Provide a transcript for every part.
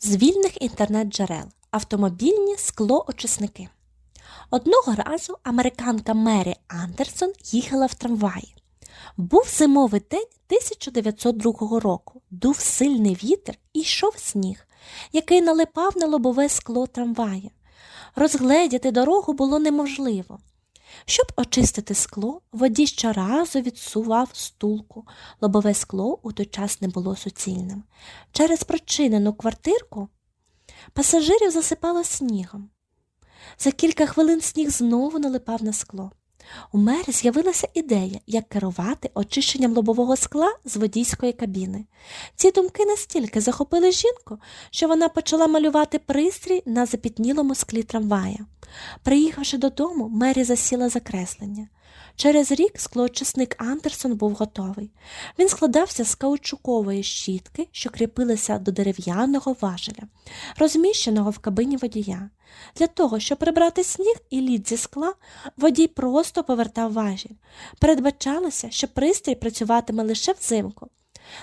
З вільних інтернет-джерел автомобільні склоочисники. Одного разу американка Мері Андерсон їхала в трамваї. Був зимовий день 1902 року. Дув сильний вітер і йшов сніг, який налипав на лобове скло трамвая. Розгледіти дорогу було неможливо. Щоб очистити скло, водій щоразу відсував стулку. Лобове скло у той час не було суцільним. Через прочинену квартирку пасажирів засипало снігом. За кілька хвилин сніг знову налипав на скло. У мери з'явилася ідея, як керувати очищенням лобового скла з водійської кабіни. Ці думки настільки захопили жінку, що вона почала малювати пристрій на запітнілому склі трамвая. Приїхавши додому, Мері засіла за креслення. Через рік склоочисник Андерсон був готовий. Він складався з каучукової щітки, що кріпилася до дерев'яного важеля, розміщеного в кабині водія. Для того, щоб прибрати сніг і лід зі скла, водій просто повертав важіль. Передбачалося, що пристрій працюватиме лише взимку.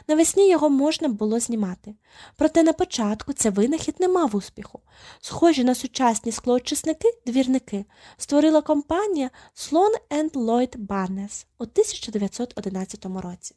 Навесні його можна було знімати. Проте на початку цей винахід не мав успіху. Схожі на сучасні склоочисники двірники створила компанія Sloan Lloyd Barnes у 1911 році.